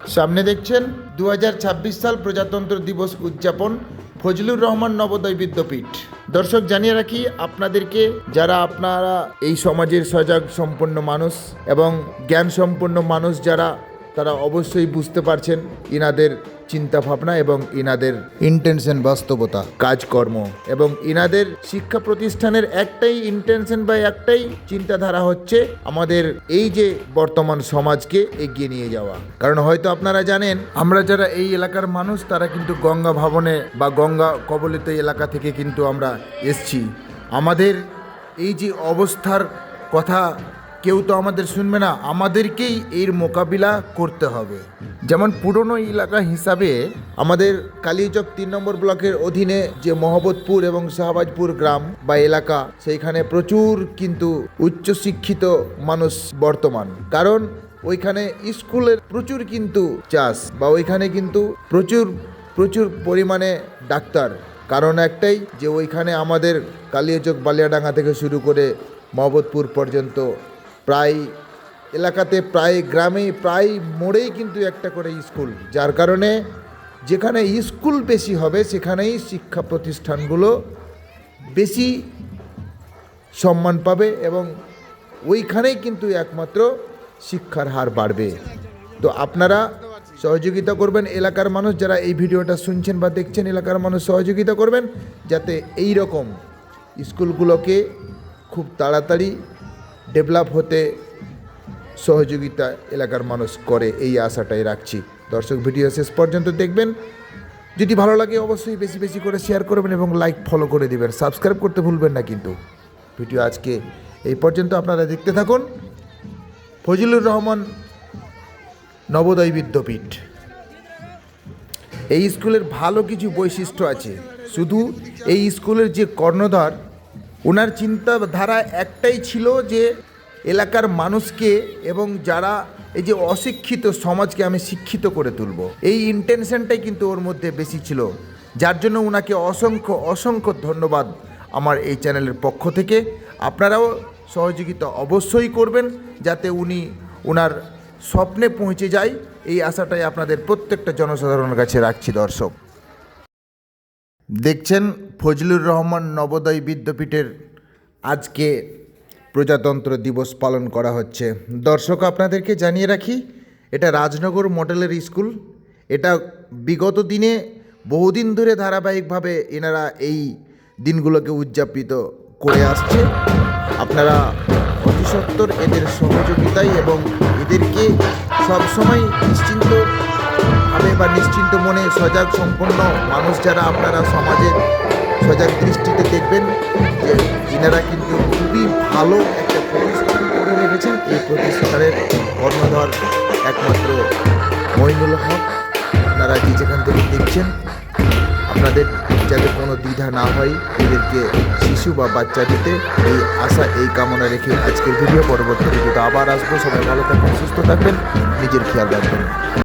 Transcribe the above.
সামনে দেখছেন দু হাজার ছাব্বিশ সাল প্রজাতন্ত্র দিবস উদযাপন ফজলুর রহমান নবোদয় বিদ্যাপীঠ। দর্শক, জানিয়ে রাখি, আপনাদেরকে যারা আপনারা এই সমাজের সজাগ, সম্পন্ন মানুষ এবং জ্ঞান সম্পন্ন মানুষ যারা তারা অবশ্যই বুঝতে পারছেন ইনাদের চিন্তা ভাবনা এবং ইনাদের ইন্টেনশন বাস্তবতা, কাজকর্ম এবং ইনাদের শিক্ষা প্রতিষ্ঠানের একটাই ইন্টেনশন বা একটাই চিন্তাধারা হচ্ছে আমাদের এই যে বর্তমান সমাজকে এগিয়ে নিয়ে যাওয়া। কারণ হয়তো আপনারা জানেন, আমরা যারা এই এলাকার মানুষ, তারা কিন্তু গঙ্গা ভবনে বা গঙ্গা কবলিত এলাকা থেকে কিন্তু আমরা এসছি। আমাদের এই যে অবস্থার কথা কেউ তো আমাদের শুনবে না, আমাদেরকেই এর মোকাবিলা করতে হবে। যেমন পুরনো এলাকা হিসাবে আমাদের কালীচক তিন নম্বর ব্লকের অধীনে যে মহব্বতপুর এবং শাহবাজপুর গ্রাম বা এলাকা, সেইখানে প্রচুর কিন্তু উচ্চশিক্ষিত মানুষ বর্তমান। কারণ ওইখানে স্কুলের প্রচুর কিন্তু চাষ বা ওইখানে কিন্তু প্রচুর প্রচুর পরিমাণে ডাক্তার। কারণ একটাই যে ওইখানে আমাদের কালিয়াচক বালিয়াডাঙ্গা থেকে শুরু করে মহব্বতপুর পর্যন্ত প্রায় এলাকাতে প্রায় গ্রামে প্রায় মোড়েই কিন্তু একটা করে স্কুল, যার কারণে যেখানে স্কুল বেশি হবে সেখানেই শিক্ষা প্রতিষ্ঠানগুলো বেশি সম্মান পাবে এবং ওইখানেই কিন্তু একমাত্র শিক্ষার হার বাড়বে। তো আপনারা সহযোগিতা করবেন এলাকার মানুষ, যারা এই ভিডিওটা শুনছেন বা দেখছেন, এলাকার মানুষ সহযোগিতা করবেন, যাতে এই রকম স্কুলগুলোকে খুব তাড়াতাড়ি ডেভেলপ হতে সহযোগিতা এলাকার মানুষ করে, এই আশাটাই রাখছি। দর্শক, ভিডিও শেষ পর্যন্ত দেখবেন। যদি ভালো লাগে অবশ্যই বেশি বেশি করে শেয়ার করবেন এবং লাইক ফলো করে দেবেন। সাবস্ক্রাইব করতে ভুলবেন না কিন্তু। ভিডিও আজকে এই পর্যন্ত আপনারা দেখতে থাকুন। ফজিলুর রহমান নবোদয় বিদ্যাপীঠ। এই স্কুলের ভালো কিছু বৈশিষ্ট্য আছে। শুধু এই স্কুলের যে কর্ণধার ওনার চিন্তাধারা একটাই ছিল যে এলাকার মানুষকে এবং যারা এই যে অশিক্ষিত সমাজকে আমি শিক্ষিত করে তুলব। এই ইন্টেনশনটাই কিন্তু ওর মধ্যে বেশি ছিল। যার জন্য ওনাকে অসংখ্য অসংখ্য ধন্যবাদ আমার এই চ্যানেলের পক্ষ থেকে। আপনারাও সহযোগিতা অবশ্যই করবেন যাতে উনি ওনার স্বপ্নে পৌঁছে যায়। এই আশাটাই আপনাদের প্রত্যেকটা জনসাধারণের কাছে রাখছি দর্শক। দেখছেন ফজলুর রহমান নবোদয় বিদ্যাপীঠের আজকে প্রজাতন্ত্র দিবস পালন করা হচ্ছে। দর্শক, আপনাদেরকে জানিয়ে রাখি, এটা রাজনগর মডেলের স্কুল। এটা বিগত দিনে বহুদিন ধরে ধারাবাহিকভাবে এনারা এই দিনগুলোকে উদযাপিত করে আসছে। আপনারা অতি সত্তর এদের সহযোগিতায় এবং এদেরকে সবসময় নিশ্চিন্ত বা নিশ্চিন্ত মনে সজাগ সম্পন্ন মানুষ যারা আপনারা সমাজের সজাগ দৃষ্টিতে দেখবেন যে এনারা কিন্তু খুবই ভালো একটা প্রতিষ্ঠান করে রেখেছেন। এই প্রতিষ্ঠানের কর্ণধর একমাত্র মইনুল হক। আপনারা যে যেখান থেকে দেখছেন, আপনাদের যাতে কোনো দ্বিধা না হয় এদেরকে শিশু বা বাচ্চা দিতে। এই আশা, এই কামনা রেখে আজকের ভিডিও। পরবর্তী ভিডিওটা আবার আসব। সবাই ভালো থাকবেন, সুস্থ থাকবেন। নিজের খেয়াল রাখবেন।